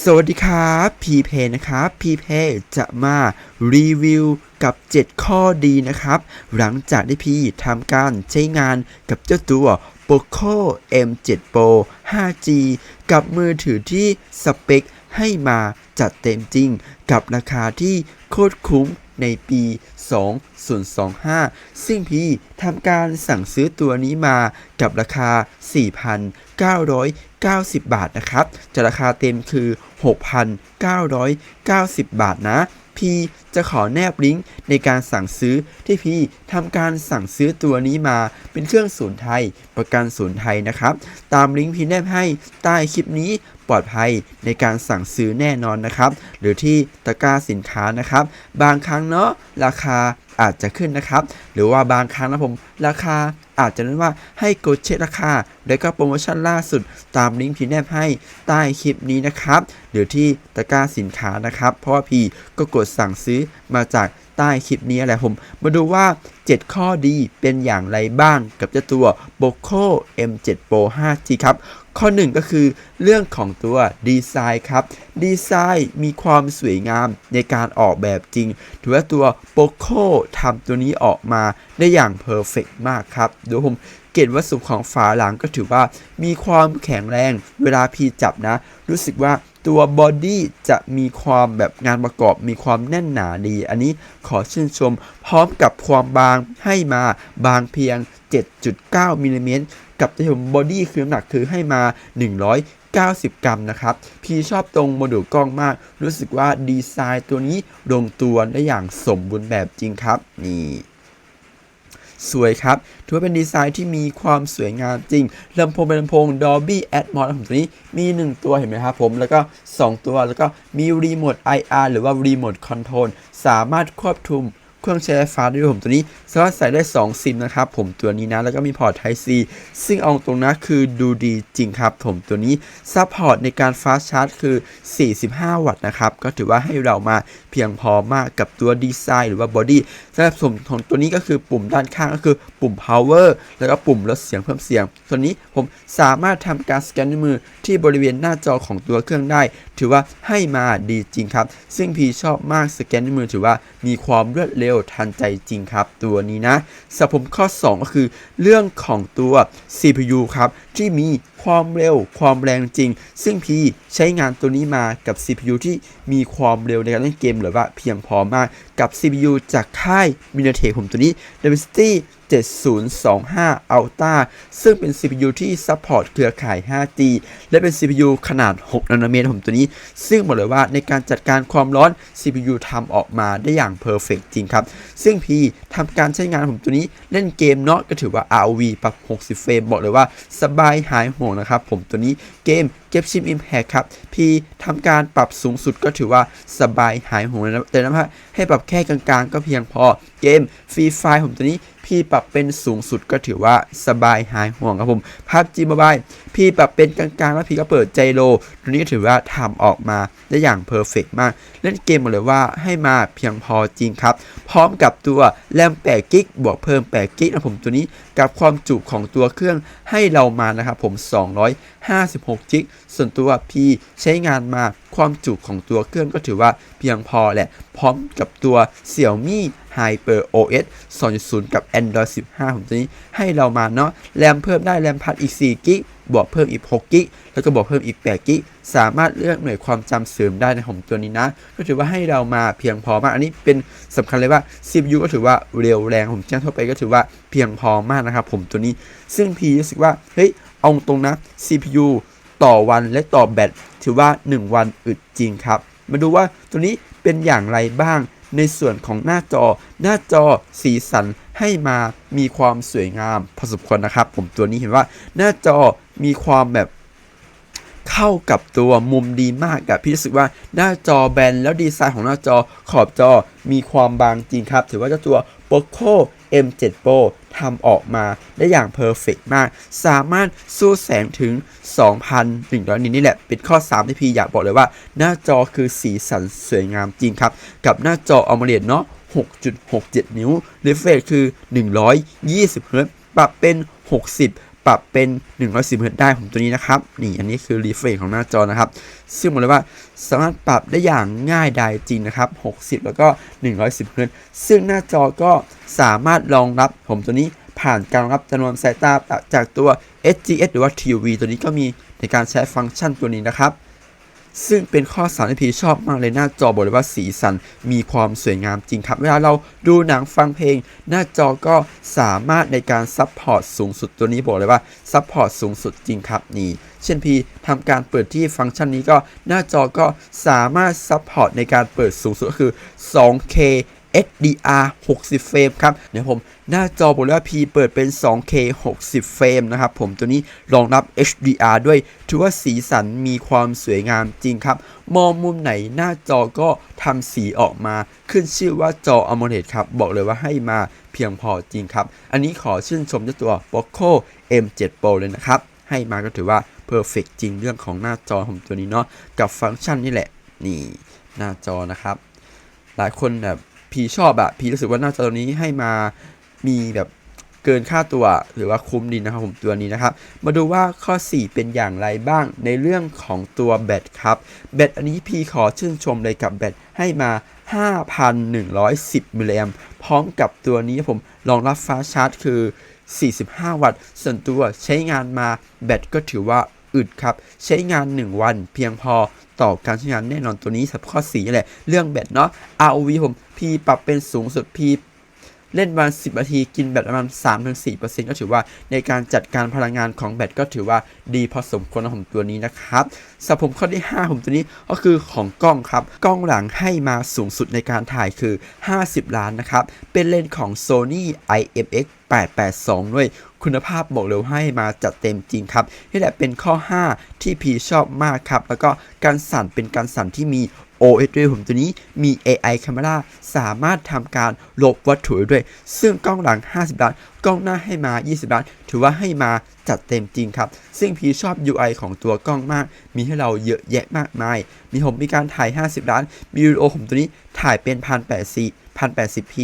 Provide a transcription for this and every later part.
สวัสดีครับพีเพนะครับพีเพจะมารีวิวกับ 7 ข้อดีนะครับ หลังจากที่พี่ทำการใช้งานกับเจ้าตัว Poco M7 Pro 5G กับมือถือที่สเปคให้มาจัดเต็มจริง กับราคาที่โคตรคุ้ม ในปี 2025 ซึ่งพี่ทำการสั่งซื้อตัวนี้มากับราคา 4,990 บาทนะครับจะราคาเต็มคือ 6,990 บาทนะพี่จะขอแนบลิงก์ในการสั่งซื้อที่พี่ทำการสั่งซื้อตัวนี้มาเป็นเครื่องศูนย์ไทยประกันศูนย์ไทยนะครับ ตามลิงก์พี่แนบให้ใต้คลิปนี้ ปลอดภัยในการสั่งซื้อแน่นอนนะครับ หรือที่ตะกร้าสินค้านะครับ บางครั้งเนาะราคาอาจจะขึ้นนะครับ หรือว่าบางครั้งนะผมราคาอาจจะนั้นว่าให้กดเช็คราคา และก็โปรโมชั่นล่าสุดตามลิงก์พี่แนบให้ใต้คลิปนี้นะครับ หรือที่ตะกร้าสินค้านะครับ เพราะว่าพี่ก็กดสั่งซื้อมาจาก ใต้คลิปนี้แหละผม มาดูว่า 7 ข้อดีเป็นอย่างไรบ้างกับเจ้าตัว Poco M7 Pro 5G ครับ ข้อ 1 ก็คือเรื่องของตัวดีไซน์ครับ ดีไซน์มีความสวยงามในการออกแบบจริง ถือว่าตัว Poco ทำตัวนี้ออกมาได้อย่างเพอร์เฟกมากครับดูผมเกรดวัสดุของฝาหลังก็ถือว่ามีความแข็งแรงเวลาพีจับนะ รู้สึกว่า ตัวบอดี้จะมีความแบบงานประกอบมีความแน่นหนาดี อันนี้ขอชื่นชม พร้อมกับความบางให้มาบางเพียง 7.9มิลลิเมตรกับที่ผมบอดี้คือน้ำหนักคือให้มา 190 กรัมนะครับ พี่ชอบตรงโมดูลกล้องมาก รู้สึกว่าดีไซน์ตัวนี้ลงตัวได้อย่างสมบูรณ์แบบจริงครับ นี่ สวยครับ ถือว่าเป็นดีไซน์ที่มีความสวยงามจริงลำโพงเป็นลำโพง Dolby Atmos ของตัวนี้มี 1 ตัวเห็นไหมครับผม แล้วก็ 2 ตัวแล้วก็มีรีโมท IR หรือว่ารีโมทคอนโทรลสามารถควบคุมเครื่องใช้ไฟฟ้าด้ด้วยผมตัวนี้สามารถใส่ได้ 2 ซิมนะครับผมตัวนี้นะ แล้วก็มีพอร์ต Type C ซึ่งเอาตรงนะคือดูดีจริงครับ ผมตัวนี้ซัพพอร์ตในการฟาสชาร์จคือ 45 วัตต์นะครับ ก็ถือว่าให้เรามาเพียงพอมากกับตัวดีไซน์หรือว่าบอดี้สำหรับส่วนของตัวนี้ก็คือปุ่มด้านข้างก็คือปุ่ม power แล้วก็ปุ่มลดเสียงเพิ่มเสียงตัวนนี้ผมสามารถทำการสแกนด้วมือที่บริเวณหน้าจอของตัวเครื่องได้ ถือว่าให้มาดีจริงครับ ซึ่งพีชอบมากสแกนด้วมือถือว่ามีความรวดเร็วทันใจจริงครับ ตัวนี้นะสำหรับผมข้อ 2 ก็คือ เรื่องของตัว CPU ครับที่มี ความเร็ว ความแรงจริง ซึ่งพีใช้งานตัวนี้มากับ CPU ที่มีความเร็วในการเล่นเกมหรือว่าเพียงพอมากกับ CPU จากค่าย MediaTek ผมตัวนี้ Dimensity 7025 Ultra ซึ่งเป็น CPU ที่ซัพพอร์ตเครือข่าย 5G และเป็น CPU ขนาด 6 นาโนเมตรผมตัวนี้ ซึ่งบอกเลยว่าในการจัดการความร้อน CPU ทำออกมาได้อย่างเพอร์เฟกจริงครับ ซึ่งพีทำการใช้งานผมตัวนี้เล่นเกมเนาะก็ถือว่า ROV ปรับ 60 เฟรมบอกเลยว่าสบายหายห่วงนะครับ ผมตัวนี้เกมเก็บชิม Impact ครับพีทำการปรับสูงสุดก็ถือว่าสบายหายห่วงนะแต่นะฮะให้ปรับแค่กลางๆ ก็เพียงพอ เกมฟรีไฟผมตัวนี้พี่ปรับเป็นสูงสุดก็ถือว่าสบายหายห่วงครับผมภาพจีมบายพี่ปรับเป็นกลางๆ แล้วพี่ก็เปิดใจโลตัวนี้ก็ถือว่าทำออกมาได้อย่างเพอร์เฟกมาก เล่นเกมมดเลยว่าให้มาเพียงพอจริงครับ พร้อมกับตัวแรม8กิกบวกเพิ่ม8กิกนะผมตัวนี้กับความจุของตัวเครื่องให้เรามานะครับผม 256กิกส่วนตัวพี่ใช้งานมาความจุของตัวเครื่องก็ถือว่าเพียงพอแหละ พร้อมกับตัว Xiaomi Hyper OS 2.0 กับ Android 15 ผมตัวนี้ให้เรามาเนาะแรมเพิ่มได้แรมพัดอีก4กิกบวกเพิ่มอีก 6 กิก แล้วก็บวกเพิ่มอีก 8 กิก สามารถเลือกหน่วยความจำเสริมได้ในของตัวนี้นะ ก็ถือว่าให้เรามาเพียงพอมาก อันนี้เป็นสำคัญเลยว่า CPU ก็ถือว่าเร็วแรงผมแจ้งทั่วไปก็ถือว่าเพียงพอมากนะครับผมตัวนี้ ซึ่งพีรู้สึกว่า เฮ้ย เอาตรงนะ CPU ต่อวันและต่อแบต ถือว่า 1 วันอึดจริงครับ มาดูว่าตัวนี้เป็นอย่างไรบ้าง ในส่วนของหน้าจอ หน้าจอสีสันให้มามีความสวยงามพอสมควรนะครับ ผมตัวนี้เห็นว่าหน้าจอมีความแบบเข้ากับตัวมุมดีมากกับพี่รู้สึกว่าหน้าจอแบนแล้วดีไซน์ของหน้าจอขอบจอมีความบางจริงครับ ถือว่าเจ้าตัว Poco M7 Pro ทำออกมาได้อย่างเพอร์เฟกมาก สามารถสู้แสงถึง 2,100 นิตนี่แหละ เป็นข้อ 3 ที่พี่อยากบอกเลยว่า หน้าจอคือสีสันสวยงามจริงครับ กับหน้าจอ AMOLED เนาะ 6.67 นิ้ว refresh คือ 120 Hz ปรับเป็น 60 ปรับเป็น 110เฮิรตได้ผมตัวนี้นะครับ นี่อันนี้คือรีเฟรชของหน้าจอนะครับ ซึ่งบอกเลยว่าสามารถปรับได้อย่างง่ายดายจริงนะครับ 60 แล้วก็ 110เฮิรตซ์ซึ่งหน้าจอก็สามารถรองรับผมตัวนี้ผ่านการรับจำนวนสายตาจากตัว SGS หรือว่า TV ตัวนี้ก็มีในการใช้ฟังก์ชันตัวนี้นะครับ ซึ่งเป็นข้อสามที่พีชอบมากเลยหน้าจอบอกเลยว่าสีสันมีความสวยงามจริงครับ เวลาเราดูหนังฟังเพลง หน้าจอก็สามารถในการซัพพอร์ตสูงสุดตัวนี้บอกเลยว่าซัพพอร์ตสูงสุดจริงครับนี่เช่นพีทำการเปิดที่ฟังก์ชันนี้ก็หน้าจอก็สามารถซัพพอร์ตในการเปิดสูงสุดก็คือ 2K HDR 60 เฟรมครับเดี๋ยวผมหน้าจอบอกเลยว่า P เปิดเป็น 2K 60 เฟรมนะครับผมตัวนี้รองรับ HDR ด้วยถือว่าสีสันมีความสวยงามจริงครับ มองมุมไหนหน้าจอก็ทำสีออกมา ขึ้นชื่อว่าจอ AMOLED ครับ บอกเลยว่าให้มาเพียงพอจริงครับ อันนี้ขอชื่นชมเจ้าตัว Poco M7 Pro เลยนะครับ ให้มาก็ถือว่า Perfect จริงเรื่องของหน้าจอผมตัวนี้เนาะกับฟังก์ชันนี่แหละนี่หน้าจอนะครับ หลายคนแบบ พีชอบอะพีรู้สึกว่าน้าจอตัวนี้ให้มามีแบบเกินค่าตัวหรือว่าคุ้มดีนะครับผมตัวนี้นะครับ มาดูว่าข้อ 4 เป็นอย่างไรบ้างในเรื่องของตัวแบตครับแบตอันนี้พีขอชื่นชมเลยกับแบตให้มา 5,110มิลลิแอมพร้อมกับตัวนี้ผมรองรับฟ้าชาร์จคือ 45 วัตต์ ส่วนตัวใช้งานมาแบตก็ถือว่าอึดครับ ใช้งาน 1 วันเพียงพอต่อการใช้งานแน่นอนตัวนี้สับข้อ4แหละ เรื่องแบตเนาะ ROV ผม พปรับเป็นสูงสุดพีเล่นวัน 10 นาทีกินแบตประมาณ 3-4%ก็ถือว่าในการจัดการพลังงานของแบตก็ถือว่าดีพอสมควรนะผมตัวนี้นะครับสำหรับผมข้อที่ 5 ผมตัวนี้ก็คือของกล้องครับ กล้องหลังให้มาสูงสุดในการถ่ายคือ 50 ล้านนะครับ เป็นเลนส์ของ Sony IMX 882 ด้วยคุณภาพบอกเลยว่าให้มาจัดเต็มจริงครับนี่แหละเป็นข้อ 5 ที่พีชอบมากครับ แล้วก็การสั่นเป็นการสั่นที่มี OS ด้วยผมตัวนี้มี AI Camera สามารถทำการลบวัตถุได้ด้วย ซึ่งกล้องหลัง 50 ล้าน กล้องหน้าให้มา 20 ล้าน ถือว่าให้มาจัดเต็มจริงครับ ซึ่งพีชอบ UI ของตัวกล้องมาก มีให้เราเยอะแยะมากมาย มีผมมีการถ่าย 50 ล้าน มีวิดีโอผมตัวนี้ถ่ายเป็น 1080 1080p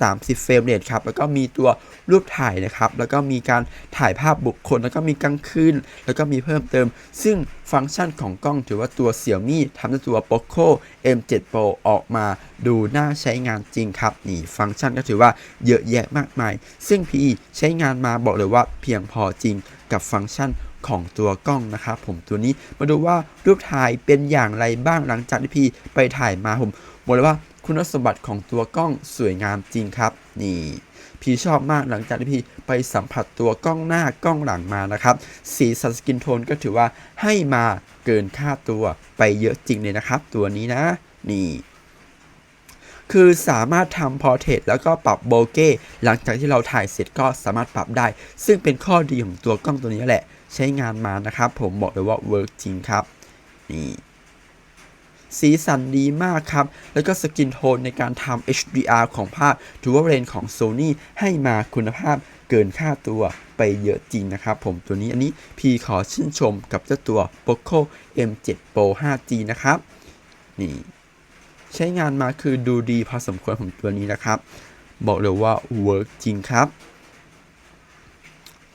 30 เฟรมเรทครับ แล้วก็มีตัวรูปถ่ายนะครับ แล้วก็มีการถ่ายภาพบุคคล แล้วก็มีกลางคืน แล้วก็มีเพิ่มเติม ซึ่งฟังก์ชันของกล้องถือว่าตัว Xiaomi ทำให้ตัว Poco M7 Pro ออกมาดูน่าใช้งานจริงครับ นี่ฟังก์ชันก็ถือว่าเยอะแยะมากมาย ซึ่ง PE ใช้งานมาบอกเลยว่าเพียงพอจริงกับฟังก์ชันของตัวกล้องนะครับผมตัวนี้มาดูว่ารูปถ่ายเป็นอย่างไรบ้างหลังจากที่พี่ไปถ่ายมาผมบอกเลยว่า คุณสมบัติของตัวกล้องสวยงามจริงครับ นี่พี่ชอบมากหลังจากที่พี่ไปสัมผัสตัวกล้องหน้ากล้องหลังมานะครับ สีสันสกินโทนก็ถือว่าให้มาเกินค่าตัวไปเยอะจริงเลยนะครับ ตัวนี้นะ นี่คือสามารถทำพอร์เทรตแล้วก็ปรับโบเก้หลังจากที่เราถ่ายเสร็จก็สามารถปรับได้ ซึ่งเป็นข้อดีของตัวกล้องตัวนี้แหละ ใช้งานมานะครับ ผมบอกเลยว่าเวิร์กจริงครับ นี่ สีสันดีมากครับ แล้วก็สกินโทนในการทำ HDR ของภาพถือว่าเรนของ Sony ให้มาคุณภาพเกินค่าตัวไปเยอะจริงนะครับผมตัวนี้อันนี้พีขอชื่นชมกับเจ้าตัว Poco M7 Pro 5G นะครับ นี่ ใช้งานมาคือดูดีพอสมควรผมตัวนี้นะครับ บอกเลยว่าเวิร์กจริงครับ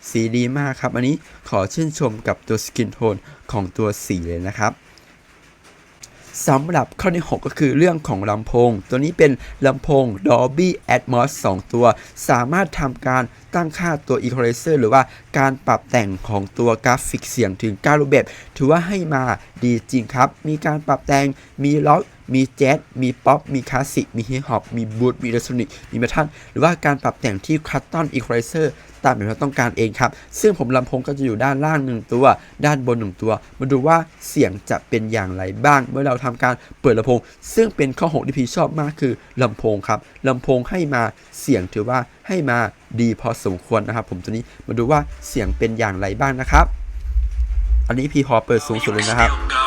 สีดีมากครับ อันนี้ขอชื่นชมกับตัวสกินโทนของตัวสีเลยนะครับ สำหรับข้อที่ 6 ก็คือเรื่องของลำโพง ตัวนี้เป็นลำโพง Dolby Atmos 2 ตัว สามารถทำการตั้งค่าตัว Equalizer หรือว่าการปรับแต่งของตัวกราฟิกเสียงถึง9รูปแบบถือว่าให้มาดีจริงครับ มีการปรับแต่งมีล็อก มีแจ๊สมีป๊อปมีคลาสสิกมีฮิปฮอปมีบูทมีอิเล็กทรอนิกส์มีเมทัลหรือว่าการปรับแต่งที่คัตตอนอีควอไลเซอร์ตามแบบที่เราต้องการเองครับ ซึ่งผมลำโพงก็จะอยู่ด้านล่าง1ตัว ด้านบน1ตัว มาดูว่าเสียงจะเป็นอย่างไรบ้าง เมื่อเราทำการเปิดลำโพง ซึ่งเป็นข้อ6ที่พี่ชอบมากคือลำโพงครับลำโพงให้มาเสียงถือว่าให้มาดีพอสมควรนะครับ ผมตัวนี้มาดูว่าเสียงเป็นอย่างไรบ้างนะครับ อันนี้พี่ขอเปิดสูงสุดเลยนะครับ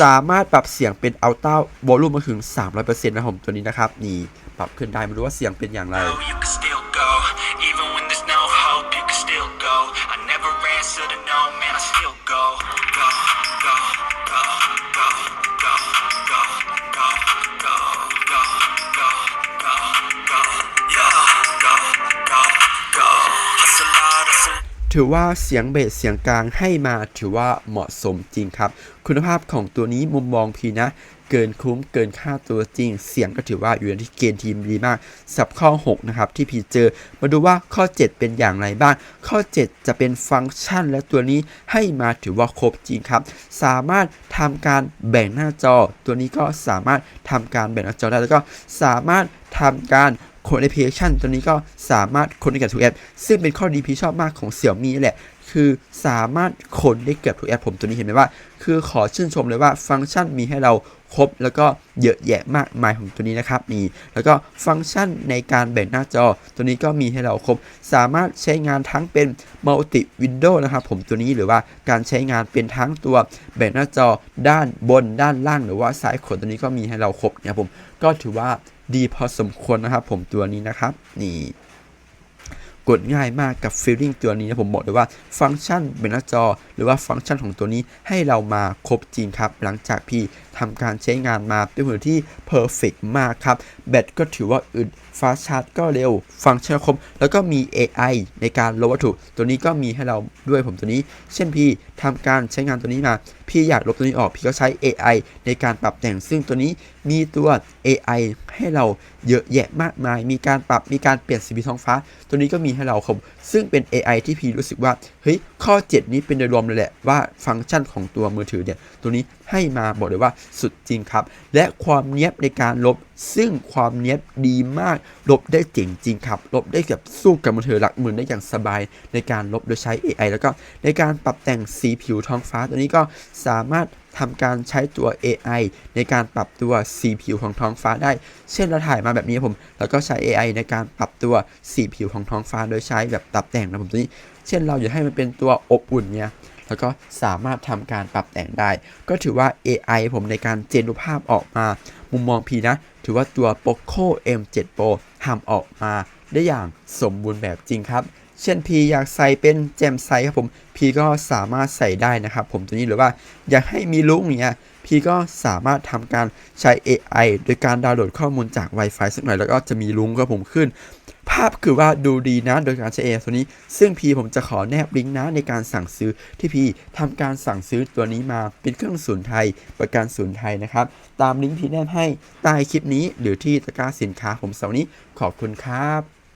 สามารถปรับเสียงเป็นอัลต้าวอลลุ่มมาถึง 300%นะครับผมตัวนี้นะครับ นี่ปรับขึ้นได้ไม่รู้ว่าเสียงเป็นอย่างไร ถือว่าเสียงเบสเสียงกลางให้มาถือว่าเหมาะสมจริงครับ คุณภาพของตัวนี้มุมมองพีนะ เกินคุ้มเกินค่าตัวจริง เสียงก็ถือว่าอยู่ในที่เกณฑ์ทีมดีมากสับข้อ 6 นะครับ ที่พีเจอ มาดูว่าข้อ 7 เป็นอย่างไรบ้าง ข้อ 7 จะเป็นฟังก์ชันและตัวนี้ให้มาถือว่าครบจริงครับ สามารถทำการแบ่งหน้าจอ ตัวนี้ก็สามารถทำการแบ่งหน้าจอได้แล้วก็สามารถทำการ ค้ดแอปพลิเคชันตัวนี้ก็สามารถคนได้กับทุกแอป ซึ่งเป็นข้อดีพี่ชอบมากของเสี่ยมี่แหละ คือสามารถคนได้เกือบทุกแอปผมตัวนี้เห็นไหมว่า คือขอชื่นชมเลยว่าฟังก์ชันมีให้เราครบ แล้วก็เยอะแยะมากมายของตัวนี้นะครับนี่แล้วก็ฟังก์ชันในการแบ่งหน้าจอ ตัวนี้ก็มีให้เราครบ สามารถใช้งานทั้งเป็น multi window นะครับผมตัวนี้หรือว่าการใช้งานเป็นทั้งตัวแบ่งหน้าจอด้านบนด้านล่าง หรือว่าซ้ายขวาตัวนี้ก็มีให้เราครบนะครับผมก็ถือว่า ดีพอสมควรนะครับ ผมตัวนี้นะครับ นี่กดง่ายมากกับฟีลลิ่งตัวนี้นะผมบอกเลยว่าฟังก์ชันเป็นหน้าจอ หรือว่าฟังก์ชันของตัวนี้ให้เรามาครบจริงครับ หลังจากพี่ทำการใช้งานมาเป็นมือที่เพอร์เฟกมากครับ แบตก็ถือว่าอึดฟาชาร์จก็เร็ว ฟังก์ชันครบ แล้วก็มี AI ในการลบวัตถุ ตัวนี้ก็มีให้เราด้วยผมตัวนี้ เช่นพี่ทำการใช้งานตัวนี้มา พี่อยากลบตัวนี้ออก พี่ก็ใช้ AI ในการปรับแต่ง ซึ่งตัวนี้มีตัว AI ให้เราเยอะแยะมากมาย มีการปรับ มีการเปลี่ยนสีท้องฟ้า ตัวนี้ก็มีให้เราครับ ซึ่งเป็น AI ที่พีรู้สึกว่าเฮ้ยข้อ 7 นี้เป็นโดยรวมเลยแหละว่าฟังก์ชันของตัวมือถือเนี่ยตัวนี้ให้มาบอกเลยว่าสุดจริงครับ และความเนี้ยบในการลบ ซึ่งความเนี้ยบดีมากลบได้เจ๋งจริงครับ ลบได้แบบสู้กับมือถือหลักหมื่นได้อย่างสบาย ในการลบโดยใช้ AI แล้วก็ในการปรับแต่งสีผิวท้องฟ้าตัวนี้ก็สามารถ ทำการใช้ตัว AI ในการปรับตัวสีผิวของท้องฟ้าได้ เช่นเราถ่ายมาแบบนี้ผม แล้วก็ใช้ AI ในการปรับตัวสีผิวของท้องฟ้าโดยใช้แบบปรับแต่งนะผมตัวนี้ เช่นเราอยากให้มันเป็นตัวอบอุ่นเนี่ยแล้วก็สามารถทำการปรับแต่งได้ ก็ถือว่า AI ผมในการเจนรูปภาพออกมา มุมมองพีนะ ถือว่าตัว Poco M7 Pro ทำออกมาได้อย่างสมบูรณ์แบบจริงครับ เช่นพีอยากใส่เป็นแจมไซครับผมพีก็สามารถใส่ได้นะครับผมตัวนี้หรือว่าอยากให้มีลุกอย่างเงี้ยพีก็สามารถทำการใช้ AI โดยการดาวน์โหลดข้อมูลจาก Wi-Fi สักหน่อยแล้วก็จะมีลุงกับผมขึ้น ภาพคือว่าดูดีนะโดยการใช้ AI ตัวนี้ ซึ่งพีผมจะขอแนบลิงก์นะในการสั่งซื้อที่พีทำการสั่งซื้อตัวนี้มาเป็นเครื่องศูนย์ไทยประกันศูนย์ไทยนะครับ ตามลิงก์พีแนบให้ใต้คลิปนี้หรือที่ตะกร้าสินค้าผมเสาร์นี้ขอบคุณครับ